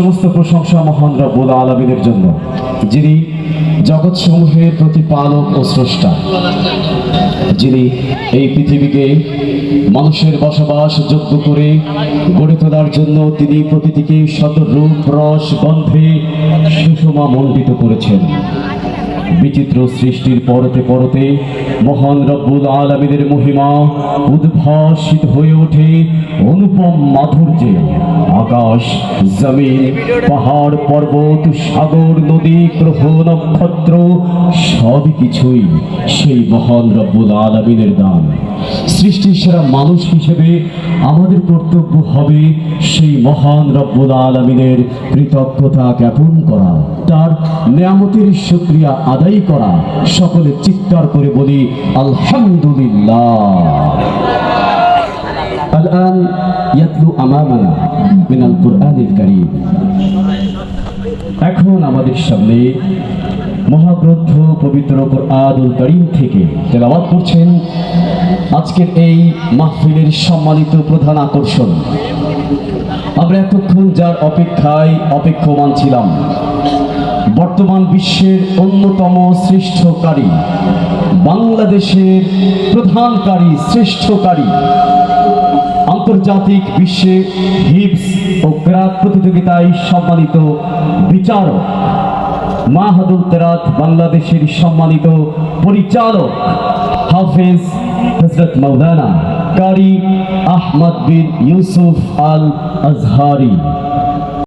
সমস্ত প্রশংসা মহান রব্বুল আলমিনের জন্য, যিনি জগৎ সমূহের প্রতিপালক ও স্রষ্টা। যিনি এই পৃথিবীকে মানুষের বসবাস যোগ্য করে গড়ে তোলার জন্য তিনি প্রকৃতিকে শত রূপ রস গন্ধে সুষমা মণ্ডিত করেছেন। বিচিত্র সৃষ্টির পরতে পরতে মহান রব্বুল আলমীদের মহিমা উদ্ভাসিত হয়ে ওঠে অনুপম মাধুর্যে আকাশ, জমিন, পাহাড়, পর্বত, সাগর, নদী নক্ষত্র সবই কিছুই সেই মহান রব্বুল আলমিনের দান সৃষ্টির সেরা মানুষ হিসেবে আমাদের কর্তব্য হবে সেই মহান রব্বুল আলমিনের কৃতজ্ঞতা জ্ঞাপন করা তার নিয়ামতের শুক্রিয়া আদায় করা সকলে চিৎকার করে বলি আলহামদুলিল্লাহ الآن يتلو أمامنا من القرآن الكريم এখন আমাদের সামনে মহাগ্রন্থ পবিত্র কোরআনুল করিম থেকে তেলাওয়াত করছেন আজকের এই মাহফিলের সম্মানিত প্রধান আকর্ষণ। আমরা এতক্ষণ যার অপেক্ষায় অপেক্ষমান ছিলাম, বর্তমান বিশ্বের অন্যতম শ্রেষ্ঠকারী, বাংলাদেশের প্রধানকারী, শ্রেষ্ঠকারী আন্তর্জাতিক বিশ্বে হিপস ও ক্রাত প্রতিযোগিতায় সম্মানিত বিচারক মাহাদুল তেরাত বাংলাদেশের সম্মানিত পরিচালক হাফেজ হজরত মৌলানা কারি আহমদ বিন ইউসুফ আল আজহারি